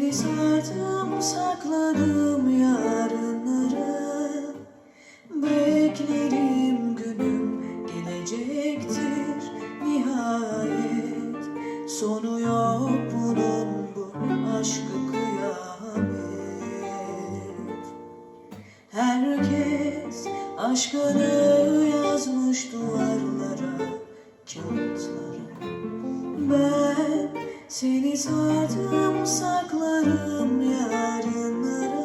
seni sardım, sakladım yarınlara. Beklerim günüm gelecektir nihayet. Sonu yok bunun bu aşkı kıyamet. Herkes aşkını yazmış duvarlara, Ben seni sardım, saklarım yarınlara.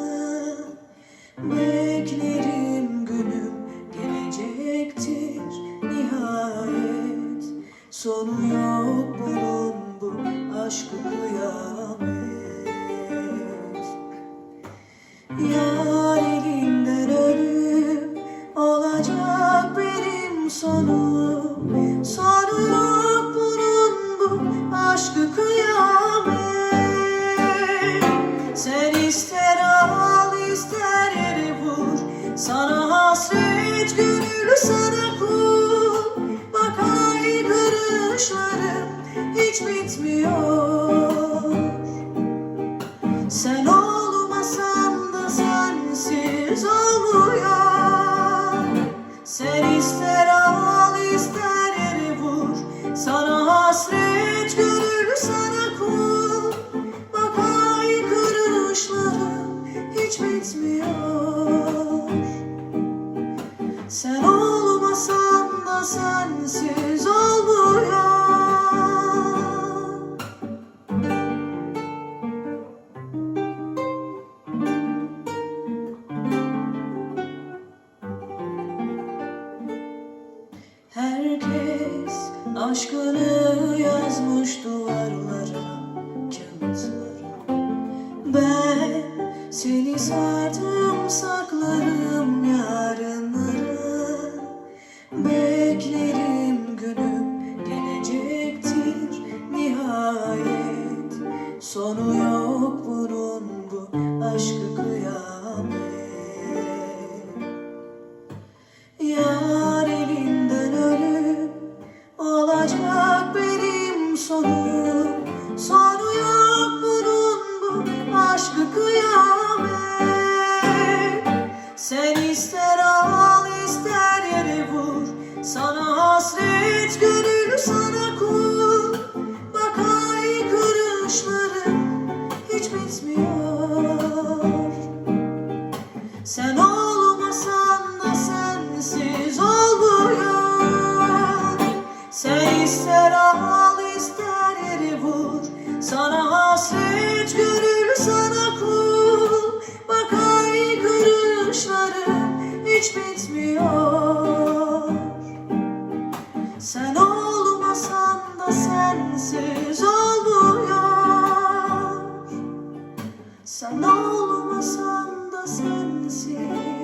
Beklerim günüm gelecektir nihayet. Sonu yok bunun bu aşkı kıyamet. Yar elinden ölüm olacak benim sonum Sen ister al ister vur. Sana hasret gönül sana kul. Bak haykırışlarım hiç bitmiyor. Sen olmasan da sensiz olmuyor aşkını yazmış duvarlara, kağıtlara. Ben seni sardım, saklarım yarınlara. Beklerim günüm gelecektir nihayet. Sonu sonum Sonu. Yok bunun bu aşkı kıyamet. Sen ister al ister yere vur. Sana hasret gönül sana kul. Bak haykırışlarım hiç bitmiyor. Sen olmasan da sensiz olmuyor. Sen ister Sana hasret gönül sana kul. Bak haykırışlarım hiç bitmiyor. Sen olmasan da sensiz olmuyor. Sen olmasan da sensiz